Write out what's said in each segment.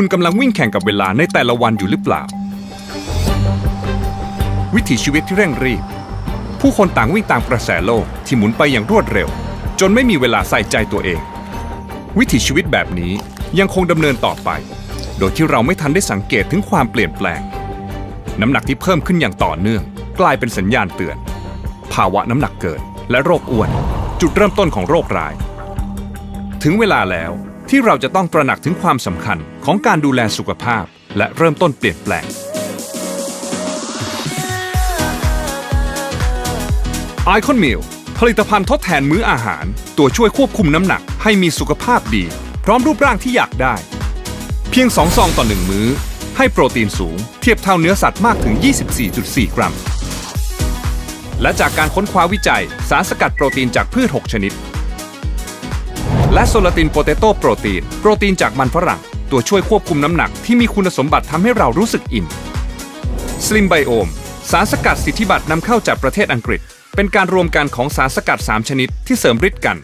คุณกำลังวิ่งแข่งกับเวลาในแต่ละวันอยู่หรือเปล่า วิถีชีวิตที่เร่งรีบ ผู้คนต่างวิ่งตามกระแสโลกที่หมุนไปอย่างรวดเร็ว จนไม่มีเวลาใส่ใจตัวเอง วิถีชีวิตแบบนี้ยังคงดำเนินต่อไป โดยที่เราไม่ทันได้สังเกตถึงความเปลี่ยนแปลง น้ำหนักที่เพิ่มขึ้นอย่างต่อเนื่อง กลายเป็นสัญญาณเตือน ภาวะน้ำหนักเกินและโรคอ้วน จุดเริ่มต้นของโรคร้าย ถึงเวลาแล้ว ที่เราจะต้องตระหนักถึงความสำคัญของการดูแลสุขภาพ และเริ่มต้นเปลี่ยนแปลงไอคอนมิลผลิตภัณฑ์ทดแทนมื้ออาหาร ตัวช่วยควบคุมน้ำหนักให้มีสุขภาพดี พร้อมรูปร่างที่อยากได้ เพียง2ซองต่อ1มื้อ ให้โปรตีนสูง เทียบเท่าเนื้อสัตว์มากถึง 24.4 กรัม และจากการค้นคว้าวิจัย สารสกัดโปรตีนจากพืช 6 ชนิด และโซลาตินโปเตโต้โปรตีน โปรตีนจากมันฝรั่ง ตัวช่วยควบคุมน้ำหนักที่มีคุณสมบัติทำให้เรารู้สึกอิ่ม Slim Biome สารสกัดสิทธิบัตรนำเข้าจากประเทศอังกฤษ เป็นการรวมกันของสารสกัด 3 ชนิดที่เสริมฤทธิ์กัน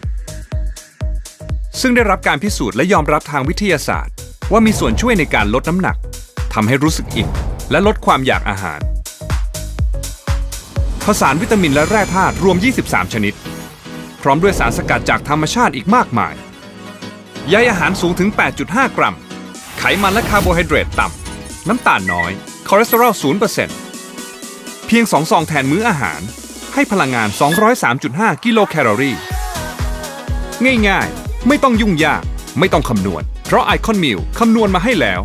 ซึ่งได้รับการพิสูจน์และยอมรับทางวิทยาศาสตร์ ว่ามีส่วนช่วยในการลดน้ำหนักทำให้รู้สึกอิ่มและลดความอยากอาหารผสานวิตามินและแร่ธาตุรวม 23 ชนิด พร้อมด้วยสารสกัดจากธรรมชาติอีกมากมาย ใยอาหารสูงถึง 8.5 กรัม ไขมันและคาร์โบไฮเดรตต่ำ น้ำตาลน้อย คอเลสเตอรอล0%เพียง2ซองแทนมื้ออาหาร ให้พลังงาน 203.5 กิโลแคลอรี่ ง่ายๆ ไม่ต้องยุ่งยาก ไม่ต้องคำนวณ เพราะไอคอนมิลคำนวณมาให้แล้ว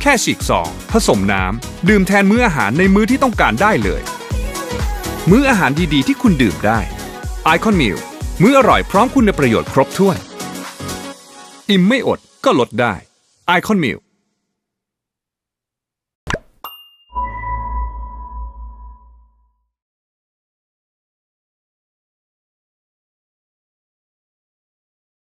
แค่ฉีกซอง ผสมน้ำ ดื่มแทนมื้ออาหารในมื้อที่ต้องการได้เลย มื้ออาหารดีๆ ที่คุณดื่มได้ไอคอนมิลมื้ออร่อยพร้อมคุณประโยชน์ครบถ้วน อิ่มไม่อดก็ลดได้ไอคอนมิล